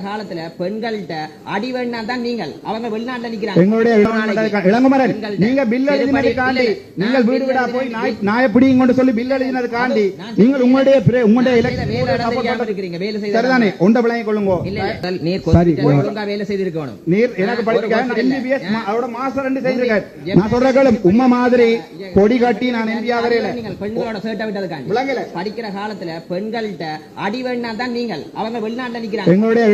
காலத்துல பெண்கள்கிட்ட அடி வேணா தான் நீங்கள். அவங்க வெளிநாட்டுல நிக்கிறாங்க. எங்களுடைய நாளைக்கு இளங்குமரன் பெண்கள்ட்ட நீங்க பில் எழுதினதுக்காண்டி இல்ல, இல்ல. நீங்கள் நான் வீடு bill வீடா போய் எழுதினது நாய் நாயை பிடிங்க கொண்டு சொல்லி பில் எழுதினதுக்காண்டி நான் நீங்கள் உங்களுடைய பிர- உங்களுடைய வேலை இருக்கிறீங்க செய்த சரிதானே? உண்ட விளங்கி கொள்ளுங்க. நீர் செய்திருக்கணும் நீர் எனக்கு ஒரு படிக்க வருஷம் இல்ல. எம்பிபிஎஸ் அவரோட மாஸ்டர் ரெண்டு செய்திருக்காரு. நான் சொல்ற கேளு. உம்மை மாதிரி கொடி கட்டி நான் எம்பி ஆகறேன் நீங்கள் பெண்களோட சேட்டை விட்டதுக்காண்டி விளங்கல. படிக்கிற காலத்துல பெண்கள்கிட்ட அடி வேணா தான் நீங்கள். அவங்க வெளிநாட்டுல நிக்கிறாங்க. எங்களுடைய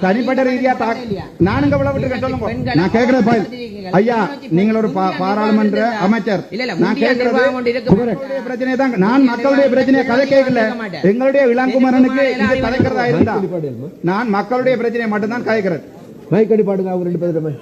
தனிப்பட்ட ரீதியா தா- நான் இங்க விட விட்டுருக்கேன் சொல்லுங்க. நான் கேட்கிறேன் பாய் ஐயா நீங்கள் ஒரு பா- பாராளுமன்ற அமைச்சர். நான் கேட்கிறது பிரச்சனை தான் நான் மக்களுடைய பிரச்சனையை கதை கேட்கல எங்களுடைய இளங்குமரனுக்கு இது கதைக்கிறதா இருந்தா நான் மக்களுடைய பிரச்சனையை மட்டும்தான் கதைக்கிறேன் மைக் அடி பாடுங்க அவங்க ரெண்டு பேருமே.